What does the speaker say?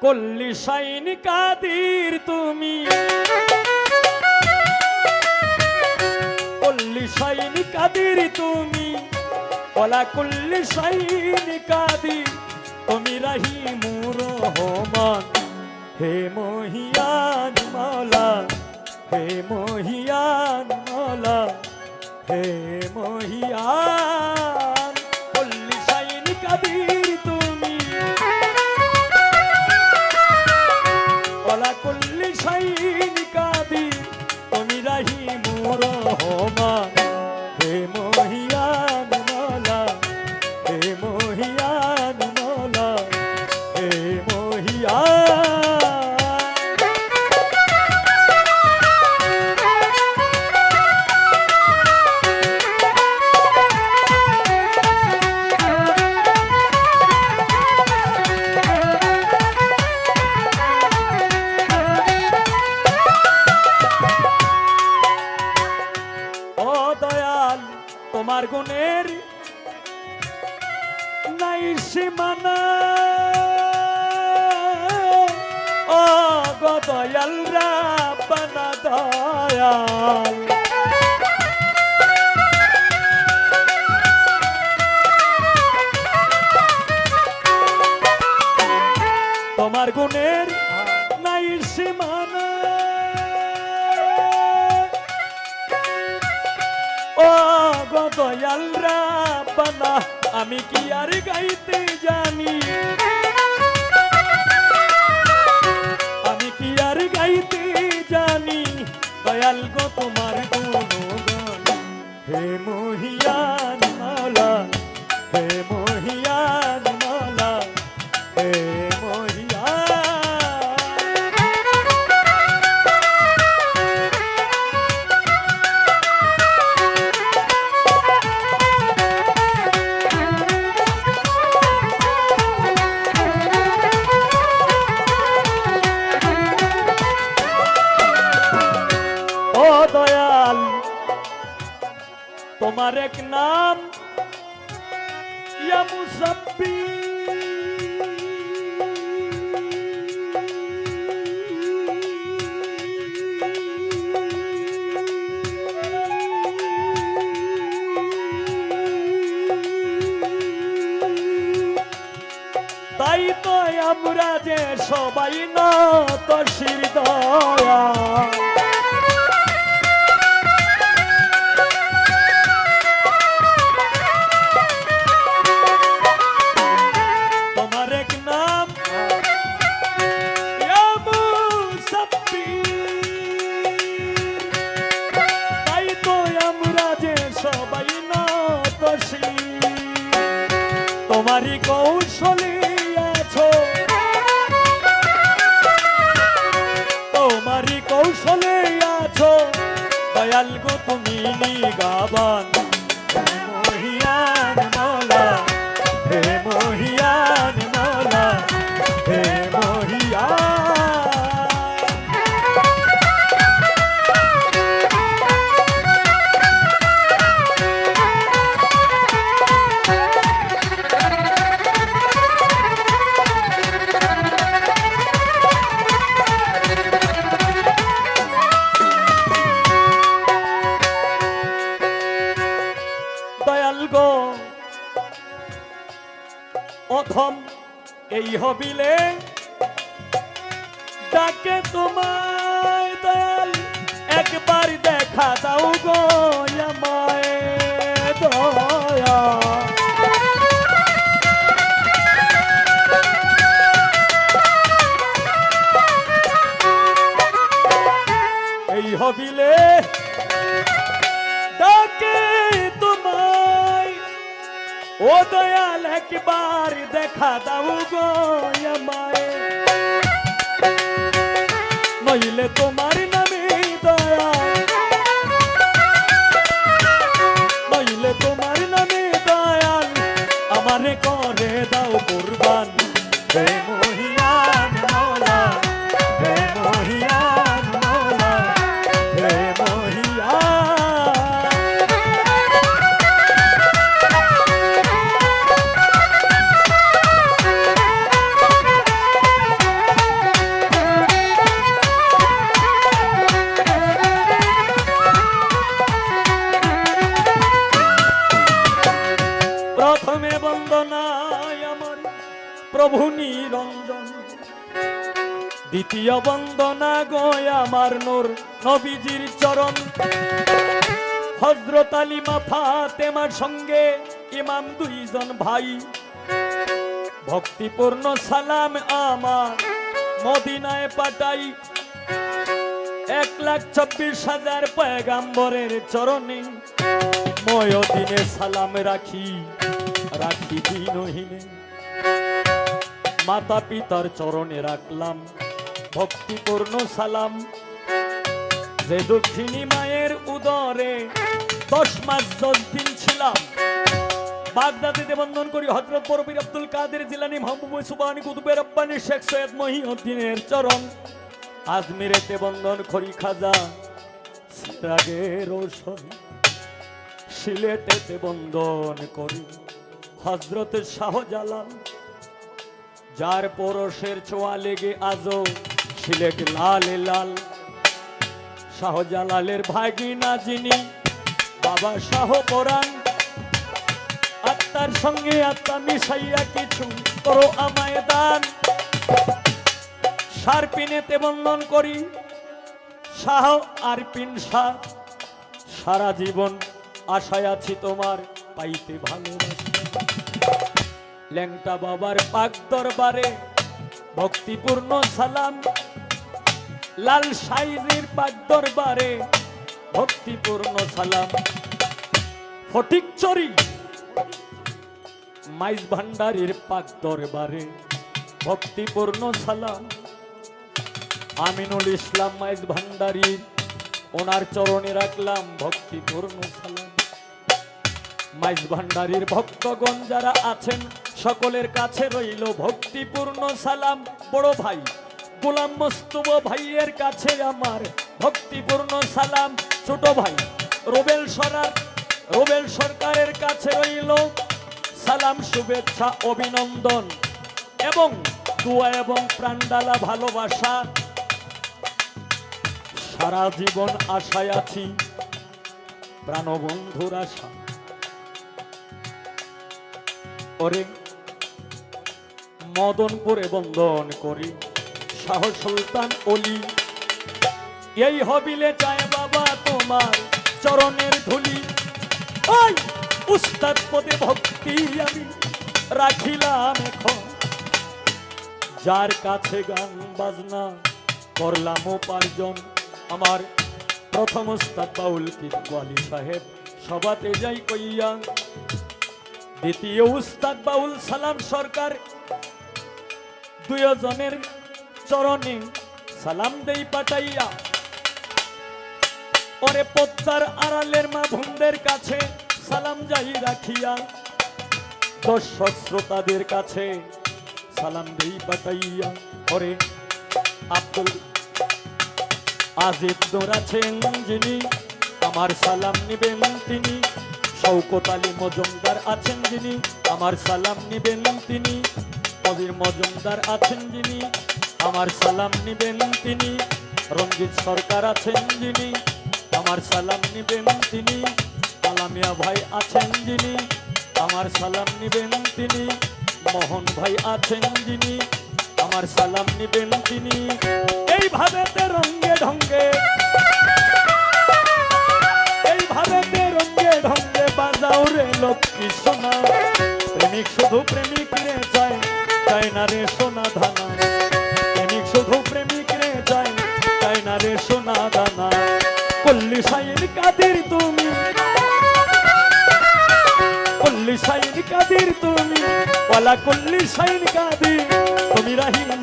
কল্লি সাইন কাদির তুমি। কল্লি সাইন কাদির তুমি। ওলা কল্লি সাইন কাদির। তুমি রাহিমুর রহমান। হে মহিয়ান মাওলা, হে মহিয়ান মাওলা, হে মহিয়ান তুমি মোর রহমান নাই সীমানা। ও গো দয়াল। তোমার গুণের নাই সীমানা। ও গো দয়াল রাব্বানা আমি কি আর গাইতে জানি? আমি কি আর গাইতে জানি? দয়াল গো, তোমার গুণগান। হে মহিয়ান হে মহিয়ান ইয়া মুসাব্বি তাই তো আমরা যে সবাই না তো শির দয়া। তুমি গাবান এই হবিলে ডাকে তোমায় দয়াল একবার দেখা দাও গো এই হবিলে ডাকে ও দয়াল একবার দেখা দাও গো আমায়। নইলে তোমার প্রভু নিরঞ্জন। দ্বিতীয় বন্দনা গয় আমার নবীজির চরণ। হজরত আলিমা ফাতেমার সঙ্গে ইমাম দুইজন ভাই। ভক্তিপূর্ণ সালাম আমার মদিনায় পাঠাই। এক লাখ চব্বিশ হাজার পয়গাম্বরের চরণে ময়দিনে সালাম রাখি রাখি দিনহীনে মাতা পিতার চরণে রাখলাম, ভক্তিপূর্ণ সালাম। যে দক্ষিণী মায়ের উদরে দশ মাস দশ দিন ছিলাম বাগদাদিতে বন্ধন করি হজরত পরবীর আব্দুল কাদের জিলানি মাহবুব সুবানি কুতুবের রব্বানি শেখ সৈয়দ মহিউদ্দিনের চরণ। আজমিরেতে বন্ধন করি খাজা সিরাগের রোশন। সিলেটেতে বন্ধন করি হজরত শাহজালাল। যার পরশের ছোঁয়া লেগে আজও সিলেট লাল লাল। শাহজালালের ভাগিনা যিনি, বাবা শাহ পরাণ। আত্মার সঙ্গে আত্মা মিশাইয়া কিছু করো আমায় দান। সার পিনেতে বন্ধন করি, শাহ আর পিন সারা জীবন আশায় আছি তোমার পাইতে ভালোবাসি। ল্যাংটা বাবার পাক দরবারে ভক্তিপূর্ণ সালাম। লাল সাইজির পাক দরবারে ভক্তিপূর্ণ সালাম। ফটিক চরি, মাইজ ভান্ডারির পাক দরবারে ভক্তিপূর্ণ সালাম। আমিনুল ইসলাম মাইজ ভান্ডারির ওনার চরণে রাখলাম ভক্তিপূর্ণ সালাম। মাইজ ভান্ডারির ভক্তগণ যারা আছেন, সকলের কাছে রইল ভক্তিপূর্ণ সালাম। বড় ভাই, গোলাম মস্তুব ভাইয়ের কাছে আমার ভক্তিপূর্ণ সালাম। ছোট ভাই, রোবেল সরার, রোবেল সরকারের কাছে রইল সালাম, শুভেচ্ছা, অভিনন্দন এবং দুয়া এবং প্রাণডালা ভালোবাসা। সারা জীবন আশায় আছি, প্রাণবন্ধুর আশা ওরে মদনপুরে বন্দন করি। শাহ সুলতান অলি, এই হবিলে চায় বাবা তোমার চরণের ধুলি। ওই উস্তাদ পদে ভক্তি আমি রাখিলাম এখন। যার কাছে গান বাজনা করলাম উপার্জন, আমার প্রথম উস্তাদ বাউল কিরবালি সাহেব সবাতে যাই কইয়া দ্বিতীয় উস্তাদ বাউল সালাম সরকার। দুজনের চরণে সালাম দেই পাঠাইয়া। ওরে পদ্মার আড়ালের মা ভুন্দের কাছে সালাম যাই রাখিয়া। দর্শক শ্রোতাদের কাছে সালাম দেই পাঠাইয়া। ওরে আব্দুল আজিব দৌড়াছেন যিনি, আমার সালাম নিবেন তিনি। শৌকত আলী মজুমদার আছেন যিনি, আমার সালাম নিবেন তিনি। কবির মজুমদার আছেন যিনি, আমার সালাম নিবেন তিনি। রঞ্জিত সরকার আছেন যিনি, আমার সালাম নিবেন তিনি। কালামিয়া ভাই আছেন যিনি, আমার সালাম নিবেন তিনি। মোহন ভাই আছেন যিনি, আমার সালাম নিবেন তিনি। এইভাবে রঙ্গে ঢঙ্গে এইভাবে রঙ্গে ঢঙ্গে বাজাও রে লক্ষ্মী সোনা? প্রেমিক শুধু প্রেমিক রে চায় চায় না রে সোনা ধানা প্রেমিক শুধু প্রেমিক রে চায় চায় না রে সোনা দানা। কল্লি সাইন কাদের তুমি? কল্লি সাইন কাদের তুমি? ওয়ালা কল্লি সাইন কাদের? তুমি রাহি নূর রহমান